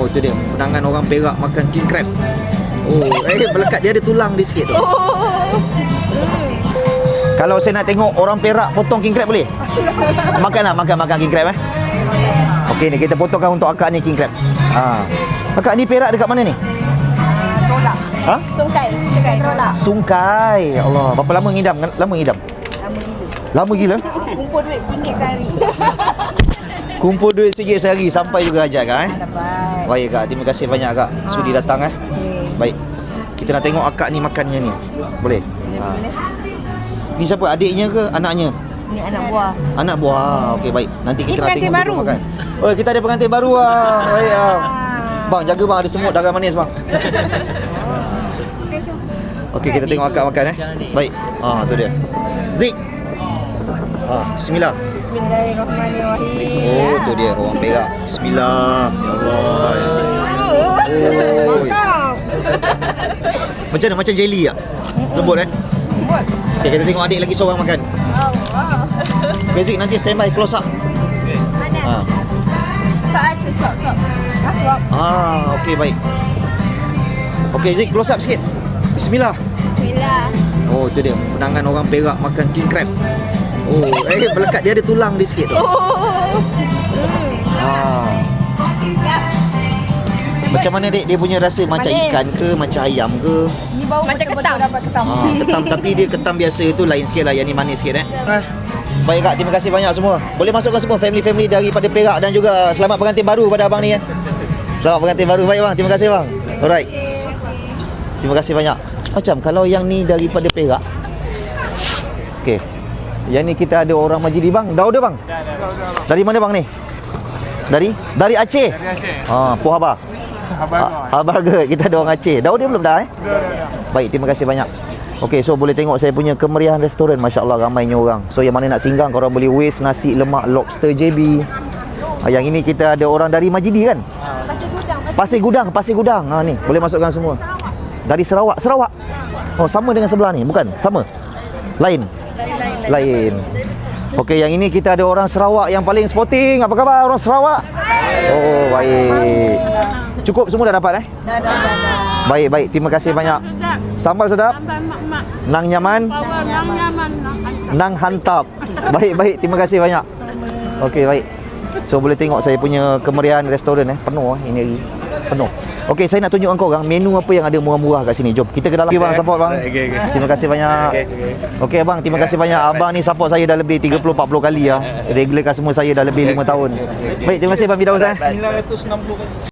Oh, tu dia. Penangan orang Perak makan king crab. Oh, eh melekat dia ada tulang di sikit tu. Kalau saya nak tengok orang Perak potong king crab boleh? Makanlah, makan makan king crab eh. Okey ni kita potongkan untuk akak ni king crab. Ha. Akak ni Perak dekat mana ni? Tolak. Ha? Sungkai. Sungkai. Tolak. Sungkai. Allah, berapa lama ngidam? Lama ngidam? Lama gila. Lama gila. Kumpul duit RM1 sehari. Kumpul duit sikit sehari sampai juga ajak kak eh. Dapat. Baik kak, terima kasih banyak kak sudi datang eh. Baik. Kita nak tengok akak ni makannya ni. Boleh? Ha. Ni siapa? Adiknya ke anaknya? Ni anak buah. Anak buah. Okey baik. Nanti kita nak tengok baru. makan. Oh, kita ada pengantin baru ah. Baik ah. Bang, jaga bang ada semut darah manis bang. Okey, kita tengok akak makan eh. Baik. Ah, tu dia. Zik. Ah, bismillah. Bismillahirrahmanirrahim. Oh, tu dia orang Perak. Bismillah. Ya Allah. Oh. Macam mana? Macam jelly tak? Lembut eh? Buat. Okay, kita tengok adik lagi seorang makan. Okay, Zik nanti stand by close up. Mana? Ha. Sok aja, sok, sok. Ah, sok. Ah, okey baik. Okey Zik close up sikit. Bismillah. Bismillah. Oh, tu dia. Penangan orang Perak makan king crab. Oh, eh melekat dia ada tulang di sikit tu. Ah. Macam mana dek dia punya rasa macam Manis. ikan ke macam ayam ke? Ni bau macam ketam. Dapat ketam. Ah, ketam tapi dia ketam biasa tu lain sikit lah. Yang ni manis sikit eh. Ah. Baik kak, terima kasih banyak semua. Boleh masukkan semua family-family daripada Perak dan juga selamat pengantin baru pada abang ni ya. Selamat pengantin baru. Baik bang, terima kasih bang. Alright. Terima kasih banyak. Macam kalau yang ni daripada Perak. Okey. Yang ni kita ada orang majlis bang. Dah order bang? Dari mana bang ni? Dari? Dari Aceh? Dari Aceh. Ha, Puh Habar. Abang Ah, Abang ke? Kita ada orang Aceh. Dah order belum dah eh? Baik, terima kasih banyak. Okey, so boleh tengok saya punya kemeriahan restoran. Masya Allah ramainya orang. So yang mana nak singgah korang boleh waste nasi lemak lobster JB. Ah, yang ini kita ada orang dari Majidi kan? Pasir Gudang, Pasir Gudang. Ha ni, boleh masukkan semua. Dari Sarawak, Sarawak. Oh, sama dengan sebelah ni, bukan? Sama. Lain. Lain. Okey, yang ini kita ada orang Sarawak yang paling sporting. Apa khabar orang Sarawak? Oh, baik. Cukup semua dah dapat eh? Dah, dah, dah, dah. Baik, baik. Terima kasih banyak. Sambal sedap. Nang nyaman. Nang hantap. Baik, baik. Terima kasih banyak. Okey, baik. So boleh tengok saya punya kemeriahan restoran eh. Penuh eh ini hari. Penuh. Okey, saya nak tunjukkan kau orang menu apa yang ada murah-murah kat sini. Jom kita ke dalam. Okey bang, support bang. Okey, okey. Terima kasih banyak. Okey abang, terima kasih banyak. Abang ni support saya dah lebih 30 40 kali ah. Regular customer saya dah lebih 5 tahun. Baik, terima kasih Bang Fidaus eh. 960